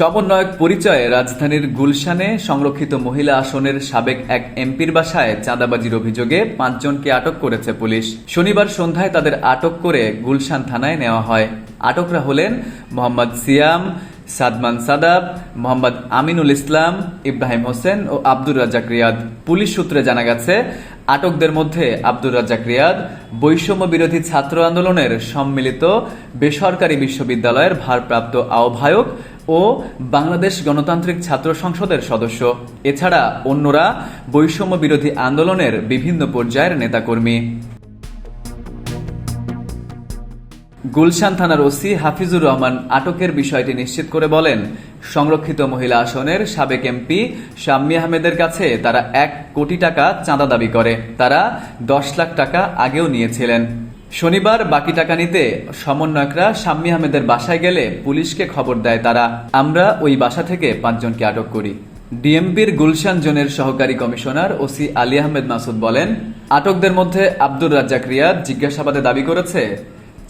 সমন্বয়ক পরিচয়ে রাজধানীর গুলশানে সংরক্ষিত মহিলা আসনের সাবেক এক এমপির বাসায় চাঁদাবাজির অভিযোগে পাঁচজনকে আটক করেছে পুলিশ। শনিবার সন্ধ্যায় তাদের আটক করে গুলশান থানায় নেওয়া হয়। আটকরা হলেন মোহাম্মদ সিয়াম, সাদমান সাদাব, মোহাম্মদ আমিনুল ইসলাম, ইব্রাহিম হোসেন ও আব্দুর রাজ্জাক রিয়াদ। পুলিশ সূত্রে জানা গেছে, আটকদের মধ্যে আব্দুর রাজ্জাক রিয়াদ, বৈষম্য বিরোধী ছাত্র আন্দোলনের সম্মিলিত বেসরকারি বিশ্ববিদ্যালয়ের ভারপ্রাপ্ত আহ্বায়ক ও বাংলাদেশ গণতান্ত্রিক ছাত্র সংসদের সদস্য। এছাড়া অন্যরা বৈষম্য বিরোধী আন্দোলনের বিভিন্ন পর্যায়ের নেতাকর্মী। গুলশান থানার ওসি হাফিজুর রহমান আটকের বিষয়টি নিশ্চিত করে বলেন, সংরক্ষিত মহিলা আসনের সাবেক এমপি শাম্মী আহমেদের কাছে তারা এক কোটি টাকা চাঁদা দাবি করে। তারা দশ লাখ টাকা আগেও নিয়েছিলেন। শনিবার বাকি টাকা নিতে সমন্বয়করা শাম্মী আহমেদের বাসায় গেলে পুলিশকে খবর দেয় তারা। আমরা ওই বাসা থেকে পাঁচজনকে আটক করি। ডিএমপির গুলশান জোনের সহকারী কমিশনার ওসি আলী আহমেদ মাসুদ বলেন, আটকদের মধ্যে আব্দুর রাজ্জাক রিয়াদ জিজ্ঞাসাবাদে দাবি করেছে,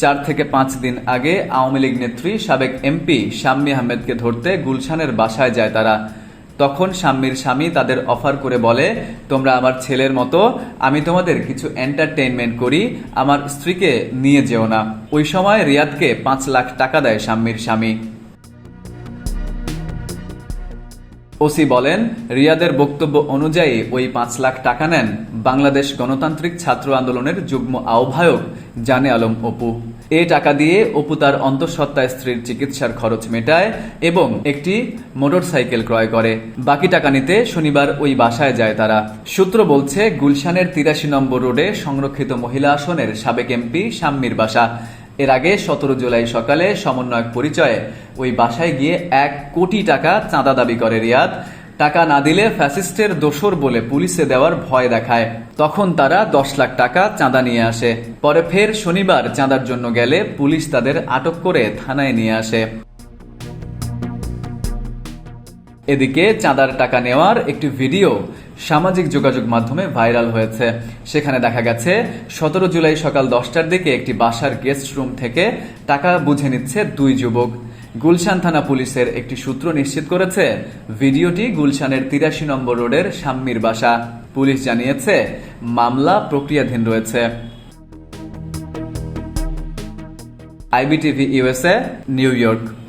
চার থেকে পাঁচ দিন আগে আওয়ামী লীগ নেত্রী সাবেক এমপি শাম্মী আহমেদকে ধরতে গুলশানের বাসায় যায় তারা। তখন শাম্মীর স্বামী তাদের অফার করে বলে, তোমরা আমার ছেলের মতো, আমি তোমাদের কিছু এন্টারটেইনমেন্ট করি, আমার স্ত্রীকে নিয়ে যেও না। ওই সময় রিয়াদকে পাঁচ লাখ টাকা দেয় শাম্মীর স্বামী। ওসি বলেন, রিয়াদের বক্তব্য অনুযায়ী ওই পাঁচ লাখ টাকা নেন বাংলাদেশ গণতান্ত্রিক ছাত্র আন্দোলনের যুগ্ম আহ্বায়ক জানে আলম অপু। এ টাকা দিয়ে অপু তার অন্তঃসত্ত্বা স্ত্রীর চিকিৎসার খরচ মেটায় এবং একটি মোটরসাইকেল ক্রয় করে। বাকি টাকা নিতে শনিবার ওই বাসায় যায় তারা। সূত্র বলছে, গুলশানের তিরাশি নম্বর রোডে সংরক্ষিত মহিলা আসনের সাবেক এমপি শাম্মীর বাসা। এর আগে সতেরো জুলাই সকালে সমন্বয়ক পরিচয়ে ওই বাসায় গিয়ে এক কোটি টাকা চাঁদা দাবি করে রিয়াদ। টাকা না দিলে ফ্যাসিস্টের দোসর বলে পুলিশে দেওয়ার ভয় দেখায়। তখন তারা দশ লাখ টাকা চাঁদা নিয়ে আসে। পরে ফের শনিবার চাঁদার জন্য গেলে পুলিশ তাদের আটক করে থানায় নিয়ে আসে। এদিকে চাঁদার টাকা নেওয়ার একটি ভিডিও সামাজিক যোগাযোগ মাধ্যমে ভাইরাল হয়েছে। সেখানে দেখা গেছে, সতেরো জুলাই সকাল দশটার দিকে একটি বাসার গেস্ট রুম থেকে টাকা বুঝে নিচ্ছে দুই যুবক। গুলশান থানা পুলিশের একটি সূত্র নিশ্চিত করেছে, ভিডিওটি গুলশানের তিরাশি নম্বর রোডের সাম্মির বাসা। পুলিশ জানিয়েছে, মামলা প্রক্রিয়াধীন রয়েছে। IBTV USA, New York.